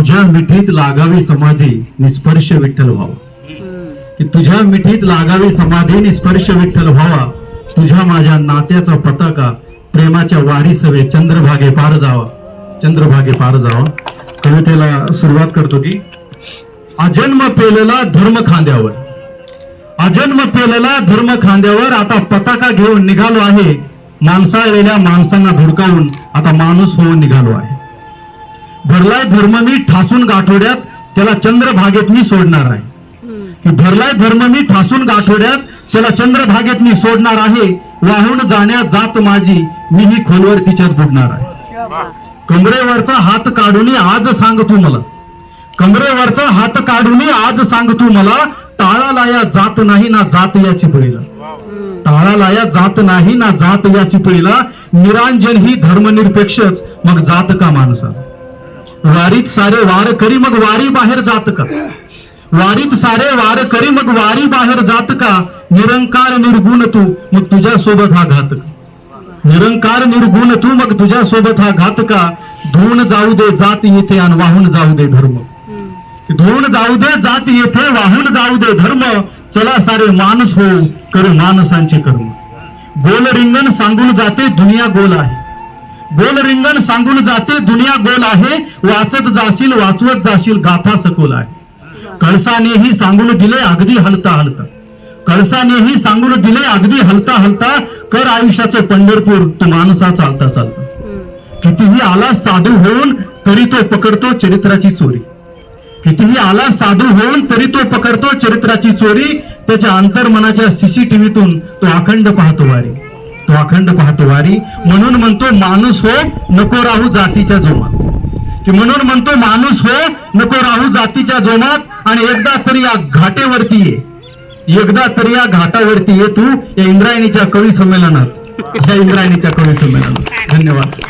तुझ्या मिठीत लागावी समाधी निस्पर्श विठ्ठल व्हावा. की तुझ्या मिठीत लागावी समाधी निस्पर्श विठ्ठल व्हावा. तुझ्या माझ्या नात्याचा पताका प्रेमाच्या वारी सवे चंद्रभागे पार जावा. चंद्रभागे पार जावा. कवितेला सुरुवात करतो की अजन्म पेलला धर्म खांद्यावर. अजन्म पेलला धर्म खांद्यावर आता पताका घेऊन निघालो आहे. माणसाळलेल्या माणसांना धुडकावून आता माणूस होऊन निघालो आहे. भरलाय धर्म मी ठासून गाठोड्यात त्याला चंद्रभागेत मी सोडणार आहे. की भरलाय धर्म मी ठासून गाठोड्यात त्याला चंद्रभागेत मी सोडणार आहे वाहून जाण्यात जात माझी मी ही खोलवर तिच्यात बुडणार आहे. कमरेवरचा हात काढून आज सांग तू मला. कमरेवरचा हात काढून आज सांग तू मला टाळा लाया जात नाही ना जात याची पळीला टाळा लाया जात नाही ना जात याची पळीला निरांजन ही धर्मनिरपेक्षच मग जात का माणसा वारीत सारे वार करी मग वारी बाहेर जात का? वारीत सारे वार करी मग वारी बाहेर जात का? निरंकार निर्गुण तू मग तुझ्या सोबत हा घात का? निरंकार निर्गुण तू मग तुझ्या सोबत हा घात का? धुवून जाऊ दे जात येथे आणि वाहून जाऊ दे धर्म. धुवून जाऊ दे जात येथे वाहून जाऊ दे धर्म. चला सारे माणूस हो कर माणसांचे कर्म. गोल रिंगण सांगून जाते दुनिया गोल आहे. गोल सांगून जाते दुनिया गोल आहे वाचत जाशील वाचवत जाशील गाथा सकोल आहे. कळसानेही सांगून दिले अगदी हलता हलता. कळसानेही सांगून दिले अगदी हलता हलता कर आयुष्याचे पंढरपूर तू माणसा चालता चालता. कितीही आला साधू होऊन तरी तो पकडतो चरित्राची चोरी. कितीही आला साधू होऊन तरी तो पकडतो चरित्राची चोरी त्याच्या अंतर्मनाच्या सीसीटीव्हीतून तो अखंड पाहतो वारी. तो अखंड पाहतो वारी. म्हणून म्हणतो माणूस हो नको राहू जातीच्या जोमात. की म्हणून म्हणतो माणूस हो नको राहू जातीच्या जोमात. आणि एकदा तरी या घाटेवरती ये. एकदा तरी या घाटावरती ये तू या इंद्रायणीच्या कवी संमेलनात. या इंद्रायणीच्या कवी संमेलनात. धन्यवाद.